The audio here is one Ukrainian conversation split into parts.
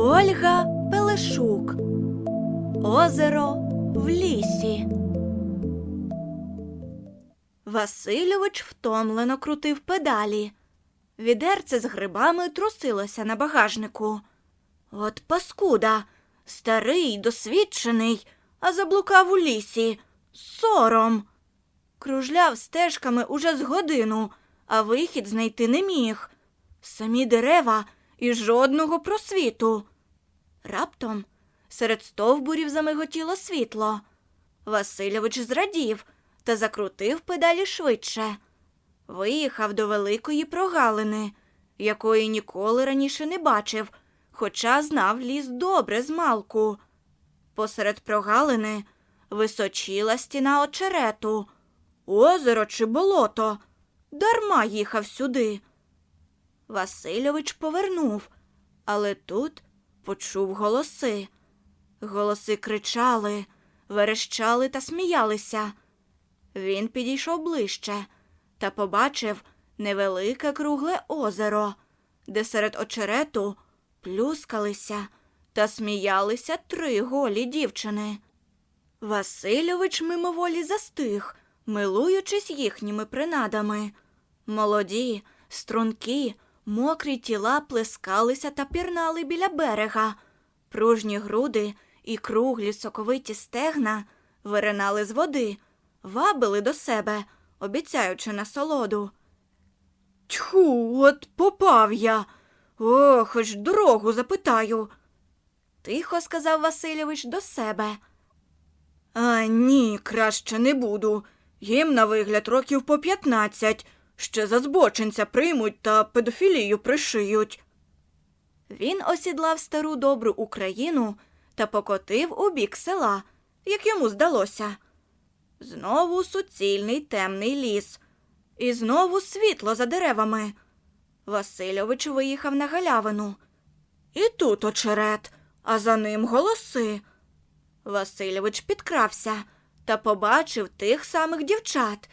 Ольга Пелешук. Озеро в лісі. Васильович втомлено крутив педалі. Відерце з грибами трусилося на багажнику. От паскуда, старий, досвідчений, а заблукав у лісі. Сором. Кружляв стежками уже з годину, а вихід знайти не міг. Самі дерева і жодного просвіту. Раптом серед стовбурів замиготіло світло. Васильович зрадів та закрутив педалі швидше. Виїхав до великої прогалини, якої ніколи раніше не бачив, хоча знав ліс добре з малку. Посеред прогалини височіла стіна очерету. Озеро чи болото. Дарма їхав сюди. Васильович повернув, але тут почув голоси. Голоси кричали, верещали та сміялися. Він підійшов ближче та побачив невелике кругле озеро, де серед очерету плюскалися та сміялися три голі дівчини. Васильович мимоволі застиг, милуючись їхніми принадами. Молоді, стрункі, мокрі тіла плескалися та пірнали біля берега. Пружні груди і круглі соковиті стегна виринали з води, вабили до себе, обіцяючи насолоду. Тьху, от попав я. О, хоч дорогу запитаю. Тихо сказав Васильович до себе. А ні, краще не буду. Їм на вигляд років по п'ятнадцять. Ще за збочинця приймуть та педофілію пришиють. Він осідлав стару добру Україну та покотив у бік села, як йому здалося. Знову суцільний темний ліс, і знову світло за деревами. Васильович виїхав на галявину. І тут очерет, а за ним голоси. Васильович підкрався та побачив тих самих дівчат.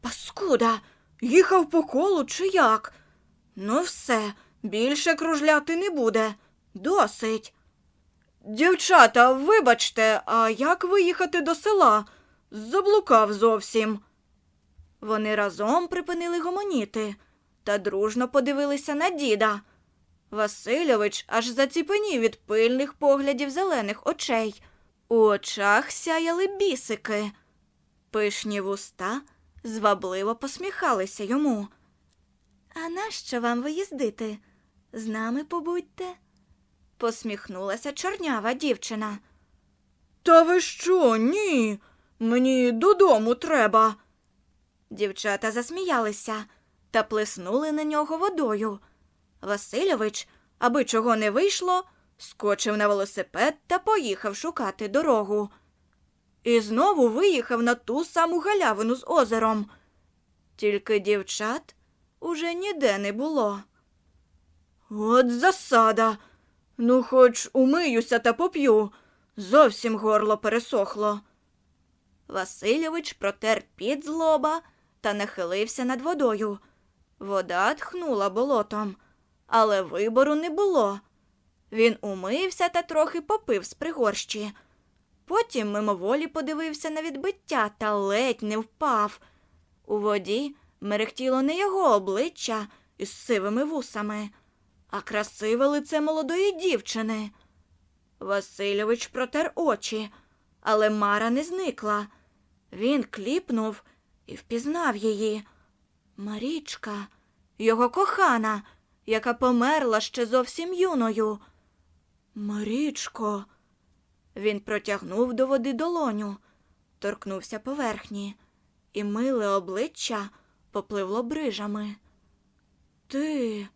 Паскуда, їхав по колу чи як? Ну, все, більше кружляти не буде. Досить. Дівчата, вибачте, а як виїхати до села? Заблукав зовсім. Вони разом припинили гомоніти та дружно подивилися на діда. Васильович аж заціпенів від пильних поглядів зелених очей. У очах сяяли бісики. Пишні вуста звабливо посміхалися йому. А нащо вам виїздити? З нами побудьте, посміхнулася чорнява дівчина. Та ви що? Ні. Мені додому треба. Дівчата засміялися та плеснули на нього водою. Васильович, аби чого не вийшло, скочив на велосипед та поїхав шукати дорогу. І знову виїхав на ту саму галявину з озером. Тільки дівчат уже ніде не було. От засада. Ну, хоч умиюся та поп'ю. Зовсім горло пересохло. Васильович протер під з лоба та нахилився над водою. Вода тхнула болотом, але вибору не було. Він умився та трохи попив з пригорщі. Потім мимоволі подивився на відбиття та ледь не впав. У воді мерехтіло не його обличчя із сивими вусами, а красиве лице молодої дівчини. Васильович протер очі, але Мара не зникла. Він кліпнув і впізнав її. Марічка, його кохана, яка померла ще зовсім юною. Марічко. Він протягнув до води долоню, торкнувся поверхні, і миле обличчя попливло брижами. Ти,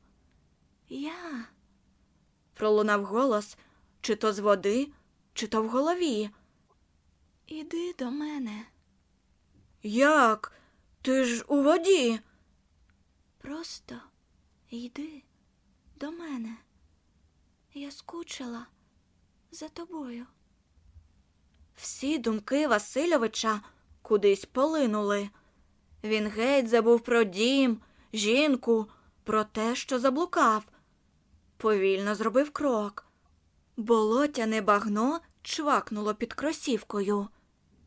я. пролунав голос, чи то з води, чи то в голові. Іди до мене. Як? Ти ж у воді. Просто йди до мене. Я скучила за тобою. Всі думки Васильовича кудись полинули. Він геть забув про дім, жінку, про те, що заблукав. Повільно зробив крок, Болотяне багно чвакнуло під кросівкою.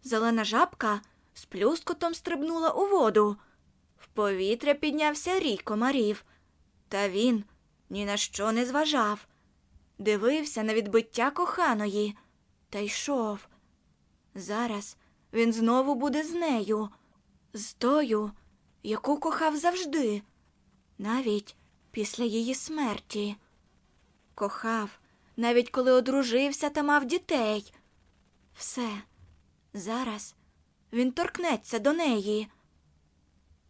Зелена жабка з плюскотом стрибнула у воду. В повітря піднявся рій комарів. Та він ні на що не зважав. Дивився на відбиття коханої та йшов. Зараз він знову буде з нею, з тою, яку кохав завжди, навіть після її смерті. Кохав, навіть коли одружився та мав дітей. Все, зараз він торкнеться до неї.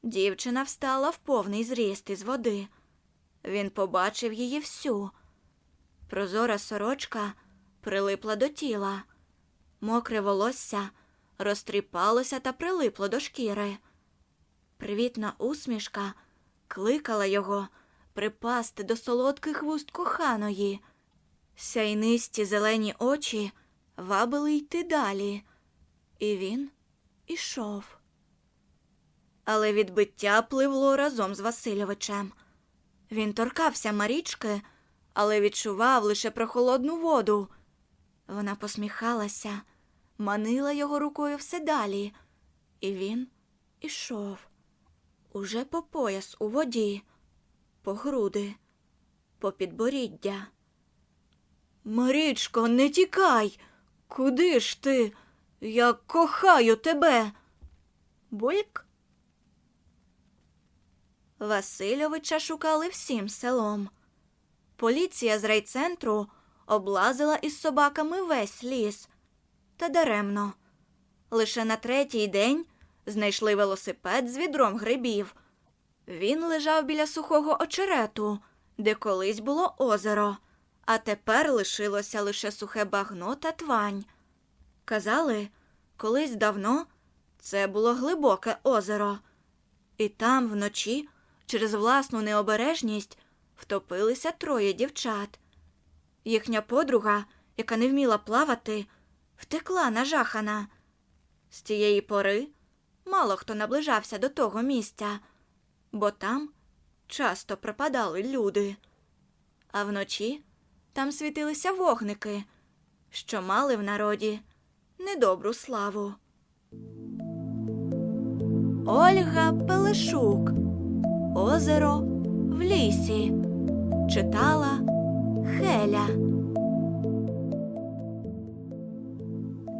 Дівчина встала в повний зріст із води. Він побачив її всю. Прозора сорочка прилипла до тіла, мокре волосся розтріпалося та прилипло до шкіри. Привітна усмішка кликала його припасти до солодких вуст коханої. Сяйнисті зелені очі вабили йти далі, і він ішов. Але відбиття пливло разом з Васильовичем. Він торкався Марічки, але відчував лише прохолодну воду. Вона посміхалася, манила його рукою все далі, і він ішов уже по пояс у воді, по груди, по підборіддя. Марічко, не тікай. Куди ж ти? Я кохаю тебе. Бульк. Васильовича шукали всім селом. Поліція з райцентру облазила із собаками весь ліс. Та даремно. Лише на третій день знайшли велосипед з відром грибів. Він лежав біля сухого очерету, де колись було озеро, а тепер лишилося лише сухе багно та твань. Казали, колись давно це було глибоке озеро, і там вночі, через власну необережність, втопилися троє дівчат. Їхня подруга, яка не вміла плавати, втекла нажахана. З тієї пори мало хто наближався до того місця, бо там часто пропадали люди. А вночі там світилися вогники, що мали в народі недобру славу. Ольга Пелешук Озеро в лісі читала Хеля.